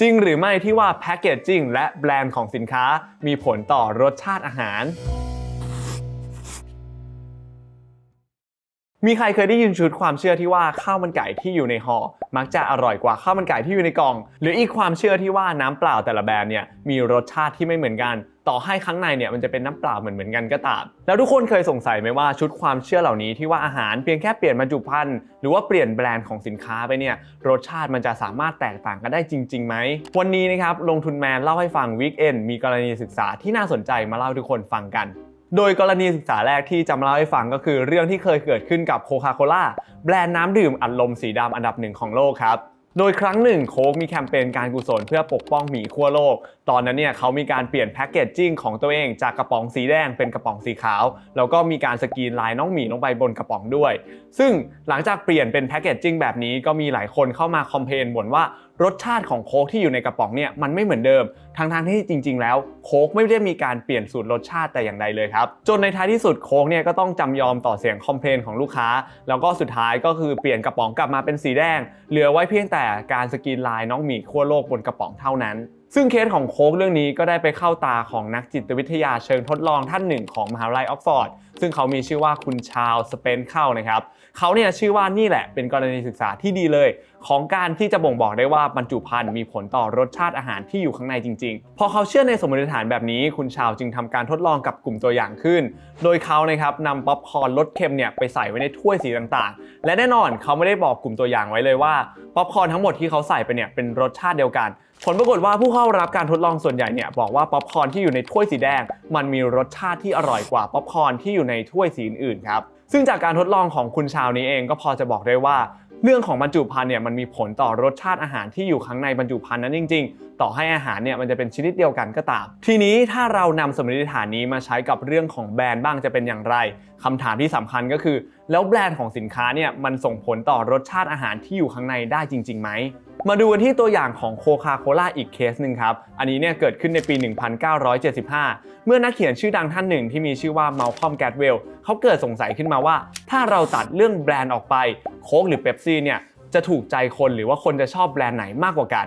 จริงหรือไม่ที่ว่าแพคเกจจิ้งและแบรนด์ของสินค้ามีผลต่อรสชาติอาหาร มีใครเคยได้ยินชุดความเชื่อที่ว่าข้าวมันไก่ที่อยู่ในห่อมักจะอร่อยกว่าข้าวมันไก่ที่อยู่ในกล่อง หรืออีกความเชื่อที่ว่าน้ำเปล่าแต่ละแบรนด์เนี่ยมีรสชาติที่ไม่เหมือนกัน ต่อให้ข้างในเนี่ยมันจะเป็นน้ำเปล่าเหมือนเหมือนกันก็ตาม แล้วทุกคนเคยสงสัยไหมว่าชุดความเชื่อเหล่านี้ที่ว่าอาหารเพียงแค่เปลี่ยนบรรจุภัณฑ์หรือว่าเปลี่ยนแบรนด์ของสินค้าไปเนี่ยรสชาติมันจะสามารถแตกต่างกันได้จริงๆไหมวันนี้นะครับลงทุนแมนเล่าให้ฟังวีคเอนมีกรณีศึกษาที่น่าสนใจมาเล่าทุกคนฟังกัน โดยกรณีศึกษาแรกที่จะมาเล่าให้ฟังก็คือเรื่องที่เคยเกิดขึ้นกับโคคาโคล่าแบรนด์น้ำดื่มอัดลมสีดำอันดับหนึ่งของโลกครับ โดยครั้งหนึ่งโค้กมีแคมเปญการกุศลเพื่อปกป้องหมีขั้วโลก ตอนนั้นเนี่ยเขามีการเปลี่ยนแพคเกจจิ้งของตัวเองจากกระป๋องสีแดงเป็นกระป๋องสีขาว แล้วก็มีการสกรีนลายน้องหมีลงไปบนกระป๋องด้วย ซึ่งหลังจากเปลี่ยนเป็นแพคเกจจิ้งแบบนี้ก็มีหลายคนเข้ามาคอมเพลนบ่นว่ารสชาติของโค้กที่อยู่ในกระป๋องเนี่ยมันไม่เหมือนเดิม ทั้งๆที่จริง ๆ แล้วโค้กไม่ได้มีการเปลี่ยนสูตรรสชาติแต่อย่างใดเลยครับ จนในท้ายที่สุดโค้กเนี่ยก็ต้องจำยอมต่อเสียงคอมเพลนของลูกค้า แล้วก็สุดท้ายก็คือเปลี่ยนกระป๋องกลับมาเป็นสีแดง เหลือไว้เพียงแต่การสกรีนลายน้องหมีขั้วโลกบนกระป๋องเท่านั้น ซึ่งเคสของโค้กเรื่องนี้ก็ได้ไปเข้าตาของนักจิตวิทยาเชิงทดลองท่านหนึ่งของมหาวิทยาลัยออกฟอร์ด ซึ่งเขามีชื่อว่าคุณชาลสเปนเข้านะครับ เขาเนี่ยชื่อว่านี่แหละเป็นกรณีศึกษาที่ดีเลย ของการที่จะบ่งบอกได้ว่าบรรจุภัณฑ์มีผลต่อรสชาติอาหารที่อยู่ข้างในจริง ๆ พอเขาเชื่อในสมมติฐานแบบนี้ คุณชาวจึงทำการทดลองกับกลุ่มตัวอย่างขึ้น โดยเขานะครับนำป๊อปคอร์นรสเค็มเนี่ยไปใส่ไว้ในถ้วยสีต่างๆ และแน่นอนเขาไม่ได้บอกกลุ่มตัวอย่างไว้เลยว่าป๊อปคอร์นทั้งหมดที่เขาใส่ไปเนี่ยเป็นรสชาติเดียวกัน ผลปรากฏว่าผู้เข้ารับการทดลองส่วนใหญ่เนี่ยบอกว่าป๊อปคอร์นที่อยู่ในถ้วยสีแดง มันมีรสชาติที่อร่อยกว่าป๊อปคอร์นที่อยู่ในถ้วยสีอื่นๆครับซึ่งจากการทดลองของคุณชาวนี้เองก็พอจะบอกได้ว่า เรื่องของบรรจุภัณฑ์เนี่ยมันมีผลต่อรสชาติอาหารที่อยู่ข้างในบรรจุภัณฑ์นั้นจริง ๆ ต่อให้อาหารเนี่ยมันจะเป็นชนิดเดียวกันก็ตาม ทีนี้ถ้าเรานำสมมติฐานนี้มาใช้กับเรื่องของแบรนด์บ้างจะเป็นอย่างไรคำถามที่สำคัญก็คือ แล้วแบรนด์ของสินค้าเนี่ยมันส่งผลต่อรสชาติอาหารที่อยู่ข้างในได้จริงๆไหม มาดูกันที่ตัวอย่างของโคคาโคล่าอีกเคสหนึ่งครับ อันนี้เนี่ยเกิดขึ้นในปี 1975 เมื่อนักเขียนชื่อดังท่านหนึ่งที่มีชื่อว่าเมลคอมแกตเวลเขาเกิดสงสัยขึ้นมาว่า ถ้าเราตัดเรื่องแบรนด์ออกไป โค้กหรือเ e ปซี่เนี่ยจะถูกใจคนหรือว่าคนจะชอบแบรนด์ไหนมากกว่ากัน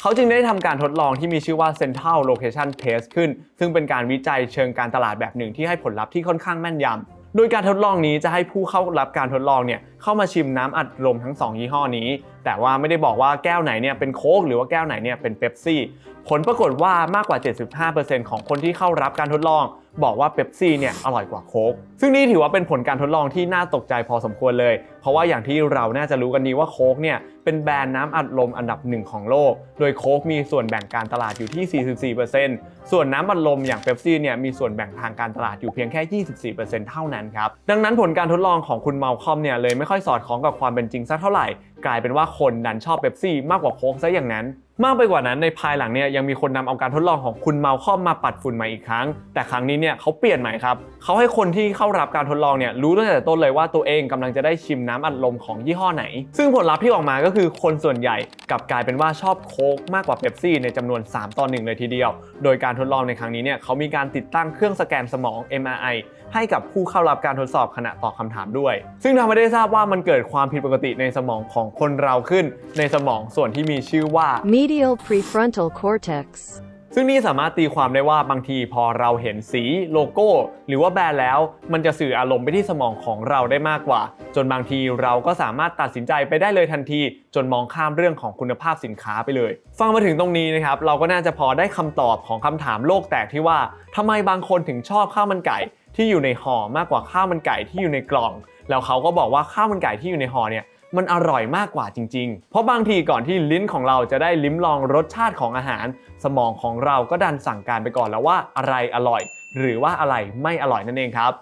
เขาจึงได้ทำการทดลองที่มีชื่อว่า Central Location Test ขึ้น ซึ่งเป็นการวิจัยเชิงการตลาดแบบหนึ่งที่ให้ผลลัพธ์ที่ค่อนข้างแม่นยำโดยการทดลองนี้จะให้ผู้เข้ารับการทดลองเนี่ย เข้ามาชิมน้ำอัดลมทั้ง 2 ยี่ห้อนี้ แต่ว่าไม่ได้บอกว่าแก้วไหนเนี่ยเป็นโค้กหรือว่าแก้วไหนเนี่ยเป็นเ e ปซี่ผลปรากฏว่ามากกว่า 75%ของคนที่เข้ารับการทดลอง บอกว่าเ e ปซี่เนี่ยอร่อยกว่าโค้กซึ่งนี่ถือว่าเป็นผลการทดลองที่น่าตกใจพอสมควรเลย เพราะว่าอย่างที่เราน่าจะรู้กันดีว่าโค้กเนี่ยเป็นแบรนด์น้ำอัดลมอันดับหนึ่งของโลก โดยโค้กมีส่วนแบ่งการตลาดอยู่ที่ 44%ส่วนน้ำอัดลมอย่างเ e ปซี่เนี่ยมีส่วนแบ่งทางการตลาดอยู่เพียงแค่ 24%เท่านั้นครับ ดังนั้นผลการทดลองของคุณเมาคอมเนี่ยเลยไม่ค่อยสอดคล้องกับความเป็นจริงสักเท่าไหร่ กลายเป็นว่าคนดันชอบเ e ปซี่มากกว่าโค้กซะอย่างนั้น มากไปกว่านั้นในภายหลังเนี่ยยังมีคนนำเอาการทดลองของคุณเมาคอมมาปัดฝุ่นใหม่อีกครั้ง แต่ครั้งนี้เนี่ยเขาเปลี่ยนใหม่ครับเขาให้คนที่เข้ารับการทดลองเนี่ยรู้ตั้งแต่ต้นเลยว่าตัวเองกำลังจะได้ชิมน้ำอัดลมของยี่ห้อไหน ซึ่งผลลัพธ์ที่ออกมาก็คือคนส่วนใหญ่กลับกลายเป็นว่าชอบโค้กมากกว่าเ e ปซี่ในจำนวน 3ต่อ1เลยทีเดียว โดยการทดลองในครั้งนี้เนี่ยเขามีการติดตั้งเครื่องสแกนสมอง MRI ให้กับผู้เข้ารับการทดสอบขณะตอบคำถามด้วย ซึ่งทำให้ได้ทราบว่ามันเกิดความผิดปกติในสมองของคนเราขึ้นในสมองส่วนที่มีชื่อว่า Medial prefrontal cortex. ซึ่งนี่สามารถตีความได้ว่าบางทีพอเราเห็นสีโลโก้ หรือว่าแบรนด์แล้ว มันจะสื่ออารมณ์ไปที่สมองของเราได้มากกว่า จนบางทีเราก็สามารถตัดสินใจไปได้เลยทันที จนมองข้ามเรื่องของคุณภาพสินค้าไปเลย ฟังมาถึงตรงนี้นะครับ เราก็น่าจะพอได้คำตอบของคำถามโลกแตกที่ว่าทำไมบางคนถึงชอบข้าวมันไก่ ที่อยู่ในห่อมากกว่าข้าวมันไก่ที่อยู่ในกล่อง แล้วเขาก็บอกว่าข้าวมันไก่ที่อยู่ในห่อเนี่ย มันอร่อยมากกว่าจริง ๆ เพราะบางทีก่อนที่ลิ้นของเราจะได้ลิ้มลองรสชาติของอาหาร สมองของเราก็ดันสั่งการไปก่อนแล้วว่าอะไรอร่อย หรือว่าอะไรไม่อร่อยนั่นเองครับ